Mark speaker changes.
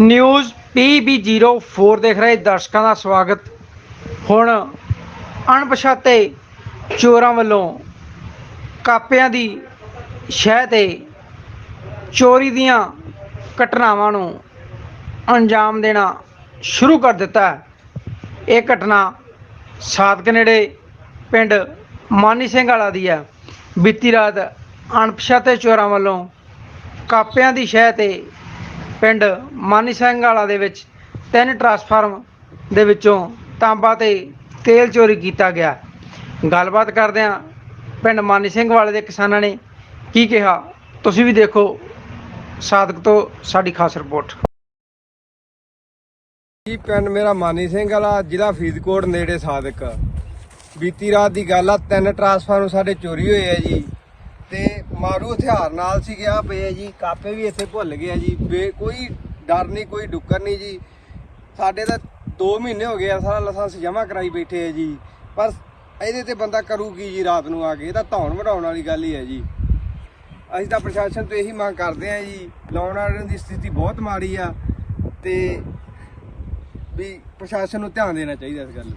Speaker 1: News PB04 ਦੇਖ ਰਹੇ ਦਰਸ਼ਕਾਂ ਦਾ ਸਵਾਗਤ। ਹੁਣ ਅਣਪਛਾਤੇ ਚੋਰਾਂ ਵੱਲੋਂ ਕਾਪਿਆਂ ਦੀ ਸ਼ਹਿ ਤੇ ਚੋਰੀ ਦੀਆਂ ਘਟਨਾਵਾਂ ਨੂੰ ਅੰਜਾਮ ਦੇਣਾ ਸ਼ੁਰੂ ਕਰ ਦਿੱਤਾ ਇਹ ਘਟਨਾ ਸਾਦਕ ਨੇੜੇ ਪਿੰਡ ਮਾਨੀ ਸਿੰਘ ਵਾਲਾ ਦੀ ਹੈ। ਬੀਤੀ ਰਾਤ ਅਣਪਛਾਤੇ ਚੋਰਾਂ ਵੱਲੋਂ ਕਾਪਿਆਂ ਦੀ ਸ਼ਹਿ ਤੇ ਪਿੰਡ ਮਾਨੀ ਸਿੰਘ ਵਾਲਾ ਦੇ ਵਿੱਚ ਤਿੰਨ ਟਰਾਂਸਫਾਰਮ ਦੇ ਵਿੱਚੋਂ ਤਾਂਬਾ ਤੇ ਤੇਲ ਚੋਰੀ ਕੀਤਾ ਗਿਆ। ਗੱਲਬਾਤ ਕਰਦੇ ਹਾਂ ਪਿੰਡ ਮਾਨੀ ਸਿੰਘ ਵਾਲੇ ਦੇ ਕਿਸਾਨਾਂ ਨੇ ਕੀ ਕਿਹਾ। ਤੁਸੀਂ ਵੀ ਦੇਖੋ ਸਾਦਕ ਤੋਂ ਸਾਡੀ ਖਾਸ ਰਿਪੋਰਟ।
Speaker 2: ਜੀ, ਪਿੰਡ ਮੇਰਾ ਮਾਨੀ ਸਿੰਘ ਵਾਲਾ, ਜ਼ਿਲ੍ਹਾ ਫਰੀਦਕੋਟ, ਨੇੜੇ ਸਾਦਕ। ਬੀਤੀ ਰਾਤ ਦੀ ਗੱਲ ਆ, ਤਿੰਨ ਟਰਾਂਸਫਾਰਮ ਸਾਡੇ ਚੋਰੀ ਹੋਏ ਆ ਜੀ। ਤੇ ਮਾਰੂ ਹਥਿਆਰ ਨਾਲ ਸੀ ਗਿਆ ਪਏ ਆ ਜੀ, ਕਾਪੇ ਵੀ ਇੱਥੇ ਭੁੱਲ ਗਏ ਜੀ। ਬੇ, ਕੋਈ ਡਰ ਨਹੀਂ, ਕੋਈ ਡੁੱਕਰ ਨਹੀਂ ਜੀ। ਸਾਡੇ ਤਾਂ 2 ਮਹੀਨੇ ਹੋ ਗਏ ਆ, ਸਾਰਾ ਲਾਇਸੈਂਸ ਜਮ੍ਹਾਂ ਕਰਾਈ ਬੈਠੇ ਆ ਜੀ। ਪਰ ਇਹਦੇ ਤੇ ਬੰਦਾ ਕਰੂ ਕੀ ਜੀ ਰਾਤ ਨੂੰ ਆ ਕੇ? ਇਹ ਤਾਂ ਧੌਣ ਵਢਾਉਣ ਵਾਲੀ ਗੱਲ ਹੀ ਹੈ ਜੀ। ਅਸੀਂ ਤਾਂ ਪ੍ਰਸ਼ਾਸਨ ਤੋਂ ਇਹੀ ਮੰਗ ਕਰਦੇ ਆ ਜੀ, ਲਾਉਣ ਵਾਲਿਆਂ ਦੀ ਸਥਿਤੀ ਬਹੁਤ ਮਾੜੀ ਆ ਤੇ ਵੀ ਪ੍ਰਸ਼ਾਸਨ ਨੂੰ ਧਿਆਨ ਦੇਣਾ ਚਾਹੀਦਾ ਇਸ ਗੱਲ ਨੂੰ